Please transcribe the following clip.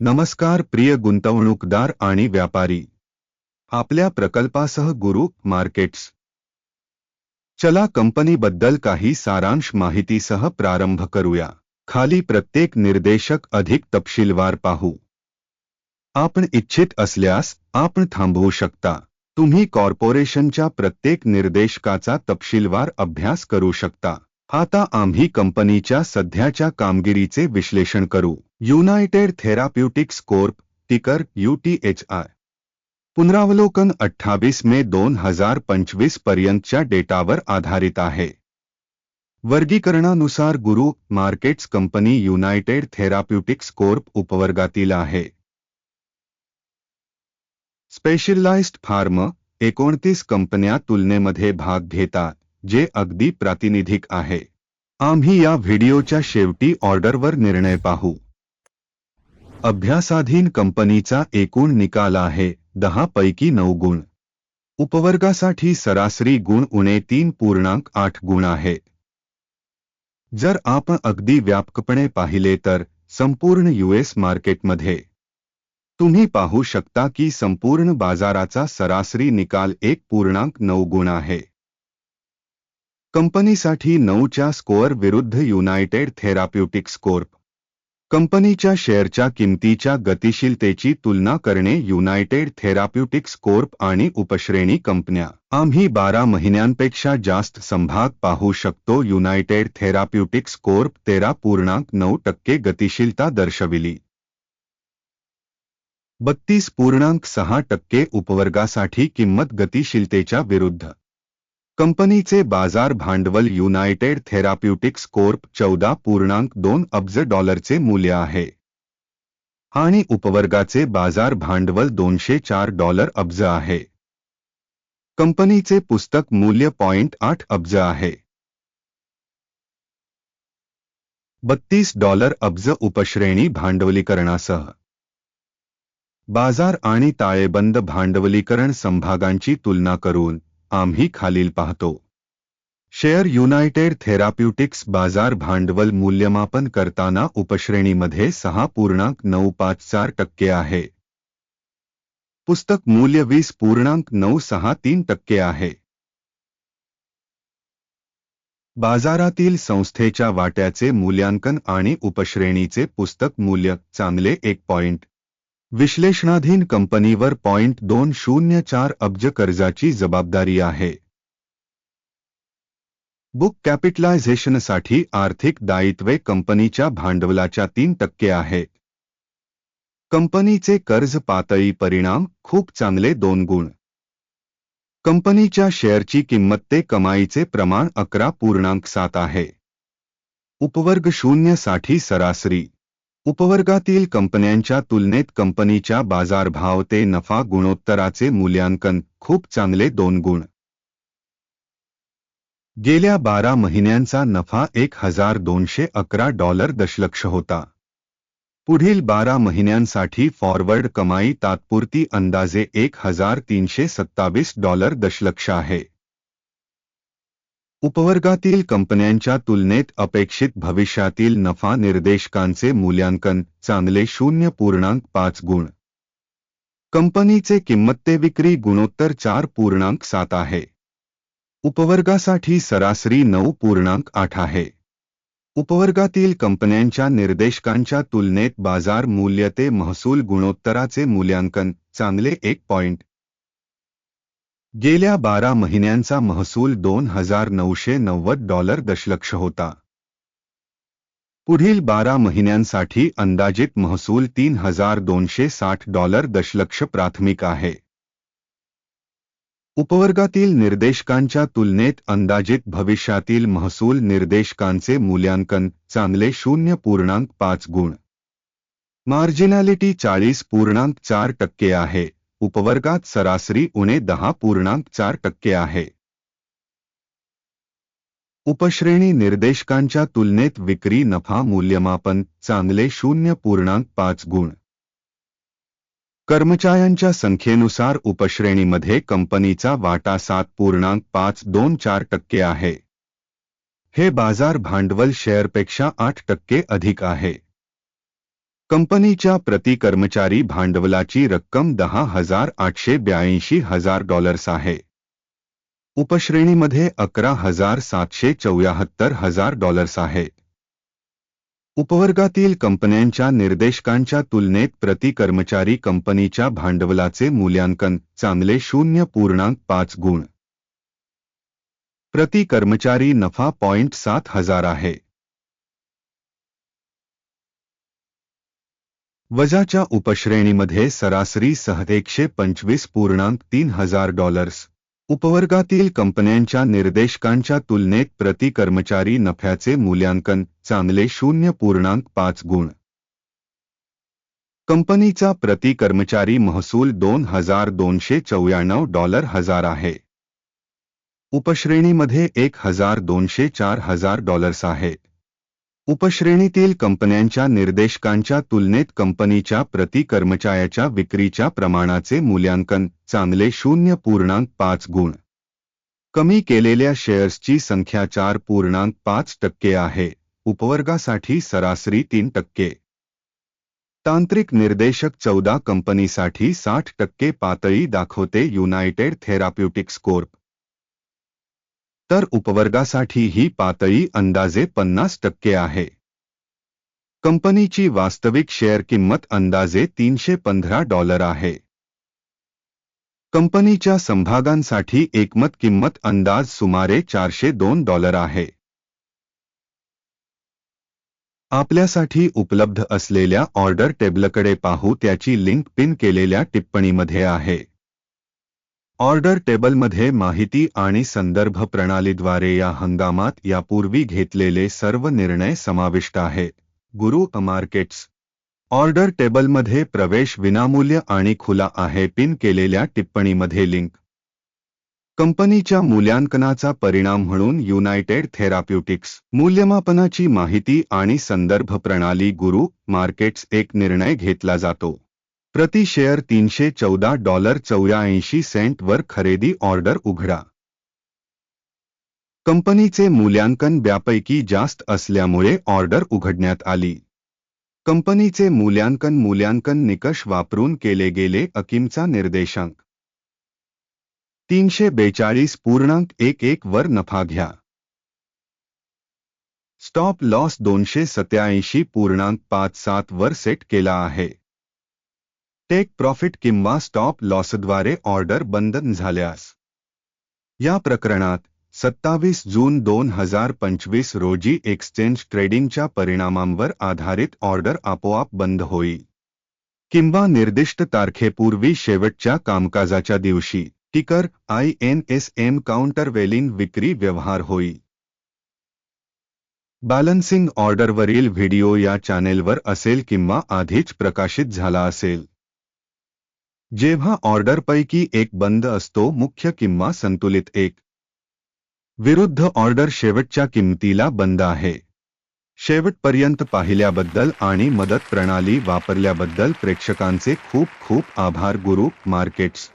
नमस्कार प्रिय गुंतवणूकदार आणि व्यापारी. आपल्या प्रकल्पासह गुरु मार्केट्स. चला कंपनीबद्दल काही सारांश माहितीसह प्रारंभ करूया. खाली प्रत्येक निर्देशक अधिक तपशीलवार पाहू. आपण इच्छित असल्यास आपण थांबवू शकता. तुम्ही कॉर्पोरेशनच्या प्रत्येक निर्देशकाचा तपशीलवार अभ्यास करू शकता. आता आम्ही कंपनीच्या सध्याच्या कामगिरीचे विश्लेषण करू. युनायटेड थेराप्युटिक्स कोर्प टिकर यूटीएचआय पुनरावलोकन अठ्ठावीस मे दोन हजार पंचवीस पर्यंतच्या डेटावर आधारित आहे. वर्गीकरणानुसार गुरु markets company United Therapeutics Corp उपवर्गातील आहे. स्पेशलाइज्ड फार्म एकोणतीस कंपन्या तुलनेमध्ये भाग घेतात जे अगदी प्रातिनिधिक आहे. आम्ही या व्हिडिओच्या शेवटी ऑर्डरवर निर्णय पाहू. अभ्यासाधीन कंपनीचा एकूण निकाल आहे दहा पैकी नऊ गुण. उपवर्गासाठी सरासरी गुण उणे तीन पूर्णांक आठ गुण आहे. जर आपण अगदी व्यापकपणे पाहिले तर संपूर्ण यूएस मार्केटमध्ये तुम्ही पाहू शकता की संपूर्ण बाजाराचा सरासरी निकाल एक पूर्णांक नऊ गुण आहे. कंपनीसाठी नऊच्या स्कोअर विरुद्ध युनायटेड थेराप्युटिक स्कोर्प कंपनीच्या शेअरच्या किमतीच्या गतिशीलतेची तुलना करणे युनायटेड थेराप्युटिक्स कोर्प आणि उपश्रेणी कंपन्या. आम्ही बारा महिन्यांपेक्षा जास्त संभाग पाहू शकतो. युनायटेड थेराप्युटिक्स कोर्प तेरा पूर्णांक नऊ टक्के गतिशीलता दर्शविली. बत्तीस पूर्णांक सहा टक्के उपवर्गासाठी किंमत गतिशीलतेच्या विरुद्ध. कंपनीचे बाजार भांडवल युनायटेड थेराप्युटिक्स कोर्प चौदा पूर्णांक दोन अब्ज डॉलरचे मूल्य आहे. आणि उपवर्गाचे बाजार भांडवल दोनशे चार डॉलर अब्ज आहे. कंपनीचे पुस्तक मूल्य पॉइंट आठ अब्ज आहे. बत्तीस डॉलर अब्ज उपश्रेणी भांडवलीकरणासह. बाजार आणि ताळेबंद भांडवलीकरण संभागांची तुलना करून आम्ही खालील पाहतो. शेअर युनायटेड थेराप्युटिक्स बाजार भांडवल मूल्यमापन करताना उपश्रेणीमध्ये सहा पूर्णांक नऊ पाच चार टक्के आहे. पुस्तक मूल्य वीस पूर्णांक नऊ सहा तीन टक्के आहे. बाजारातील संस्थेच्या वाट्याचे मूल्यांकन आणि उपश्रेणीचे पुस्तक मूल्य चांगले एक पॉइंट विश्लेषणाधीन कंपनीवर पॉइंट दोन शून्य चार अब्ज कर्जाची जबाबदारी आहे. बुक कॅपिटलायझेशनसाठी आर्थिक दायित्वे कंपनीच्या भांडवलाच्या तीन टक्के आहे. कंपनीचे कर्ज पातळी परिणाम खूप चांगले दोन गुण. कंपनीच्या शेअरची किंमत ते कमाईचे प्रमाण अकरा पूर्णांक सात आहे. उपवर्ग शून्यसाठी सरासरी. उपवर्गातील कंपन्यांच्या तुलनेत कंपनीच्या बाजारभाव ते नफा गुणोत्तराचे मूल्यांकन खूप चांगले दोन गुण. गेल्या बारा महिन्यांचा नफा एक हजार दोनशे अकरा डॉलर दशलक्ष होता. पुढील बारा महिन्यांसाठी फॉरवर्ड कमाई तात्पुरती अंदाजे एक हजार तीनशे सत्तावीस डॉलर दशलक्ष आहे. उपवर्गातील कंपन्यांच्या तुलनेत अपेक्षित भविष्यातील नफा निर्देशकांचे मूल्यांकन चांगले शून्य पूर्णांक पाच गुण. कंपनीचे किंमत विक्री गुणोत्तर चार पूर्णांक सात आहे. उपवर्गासाठी सरासरी नऊ पूर्णांक आठ आहे. उपवर्गातील कंपन्यांच्या निर्देशकांच्या तुलनेत बाजार मूल्य ते महसूल गुणोत्तराचे मूल्यांकन चांगले एक पॉइंट गेल्या बारा महिन्यांचा महसूल दोन हजार नऊशे नव्वद डॉलर दशलक्ष होता. पुढील बारा महिन्यांसाठी अंदाजित महसूल तीन हजार दोनशे साठ डॉलर दशलक्ष प्राथमिक आहे. उपवर्गातील निर्देशकांच्या तुलनेत अंदाजित भविष्यातील महसूल निर्देशकांचे मूल्यांकन चांगले शून्य पूर्णांक पाच गुण. मार्जिनॅलिटी चाळीस पूर्णांक चार टक्के आहे. उपवर्गात सरासरी उणे दहा पूर्णांक चार टक्के आहे. उपश्रेणी निर्देशकांच्या तुलनेत विक्री नफा मूल्यमापन चांगले शून्य पूर्णांक पाच गुण. कर्मचाऱ्यांच्या संख्येनुसार उपश्रेणीमध्ये कंपनीचा वाटा सात पूर्णांक पाच दोन चार टक्के आहे. हे बाजार भांडवल शेअरपेक्षा आठ टक्के अधिक आहे. कंपनीच्या प्रति कर्मचारी भांडवलाची रक्कम दहा हजार आठशे ब्याऐंशी हजार डॉलर्स आहे. उपश्रेणीमध्ये अकरा हजार सातशे चौऱ्याहत्तर हजार डॉलर्स आहे. उपवर्गातील कंपन्यांच्या निर्देशकांच्या तुलनेत प्रति कर्मचारी कंपनीच्या भांडवलाचे मूल्यांकन चांगले शून्य पूर्णांक पाच गुण. प्रति कर्मचारी नफा पॉइंट सात हजार आहे. वजाच्या उपश्रेणीमध्ये सरासरी सह एकशे पंचवीस पूर्णांक तीन हजार डॉलर्स. उपवर्गातील कंपन्यांच्या निर्देशकांच्या तुलनेत प्रति कर्मचारी नफ्याचे मूल्यांकन चांगले शून्य पूर्णांक पाच गुण. कंपनीचा प्रति कर्मचारी महसूल दोन हजार दोनशे चौऱ्याण्णव डॉलर हजार आहे. उपश्रेणीमध्ये एक हजार दोनशे चार हजार डॉलर्स आहे. उपश्रेणीतील कंपन्यांच्या निर्देशकांच्या तुलनेत कंपनीच्या प्रति कर्मचाऱ्याच्या विक्रीच्या प्रमाणाचे मूल्यांकन चांगले शून्य पूर्णांक पाच गुण. कमी केलेल्या शेअर्सची संख्या चार पूर्णांक पाच टक्के आहे उपवर्गासाठी सरासरी तीन टक्के. तांत्रिक निर्देशक चौदा कंपनीसाठी साठ टक्के पातळी दाखवते युनायटेड थेराप्युटिक्स कोर्प. तर उपवर्गासाठी ही पातळी अंदाजे पन्नास टक्के आहे. कंपनीची वास्तविक शेअर किंमत अंदाजे तीनशे पंधरा डॉलर आहे. कंपनीच्या संभागांसाठी एकमत किंमत अंदाज सुमारे चारशे दोन डॉलर आहे. आपल्यासाठी उपलब्ध असलेल्या ऑर्डर टेबलकडे पाहू त्याची लिंक पिन केलेल्या टिप्पणीमध्ये आहे. ऑर्डर टेबलमध्ये माहिती आणि संदर्भ प्रणालीद्वारे या हंगामात यापूर्वी घेतलेले सर्व निर्णय समाविष्ट आहे. गुरु मार्केट्स ऑर्डर टेबलमध्ये प्रवेश विनामूल्य आणि खुला आहे पिन केलेल्या टिप्पणीमध्ये लिंक. कंपनीच्या मूल्यांकनाचा परिणाम म्हणून युनायटेड थेराप्युटिक्स. मूल्यमापनाची माहिती आणि संदर्भ प्रणाली गुरु मार्केट्स एक निर्णय घेतला जातो. प्रति शेअर तीनशे चौदा डॉलर चौऱ्याऐंशी सेंटवर खरेदी ऑर्डर उघडा. कंपनीचे मूल्यांकन ब्यापैकी जास्त असल्यामुळे ऑर्डर उघडण्यात आली. कंपनीचे मूल्यांकन मूल्यांकन निकष वापरून केले गेले अकिमचा निर्देशांक. तीनशे बेचाळीस पूर्णांक एक एक वर नफा घ्या. स्टॉप लॉस दोनशे सत्याऐंशी पूर्णांक पाच सात वर सेट केला आहे. टेक प्रॉफिट किंवा स्टॉप लॉसद्वारे ऑर्डर बंद झाल्यास. या प्रकरणात सत्तावीस जून दोन हजार पंचवीस रोजी एक्सचेंज ट्रेडिंगच्या परिणामांवर आधारित ऑर्डर आपोआप बंद होईल. किंवा निर्दिष्ट तारखेपूर्वी शेवटच्या कामकाजाच्या दिवशी ticker I N S M countervailing विक्री व्यवहार होईल. बॅलन्सिंग ऑर्डरवरील व्हिडिओ या चॅनेलवर असेल किंवा आधीच प्रकाशित झाला असेल. जेव्हा ऑर्डरपैकी एक बंद असतो मुख्य किंवा संतुलित एक. विरुद्ध ऑर्डर शेवटच्या किंमतीला बंद आहे. शेवटपर्यंत पाहिल्याबद्दल आणि मदत प्रणाली वापरल्याबद्दल प्रेक्षकांचे खूप खूप आभार गुरु मार्केट्स.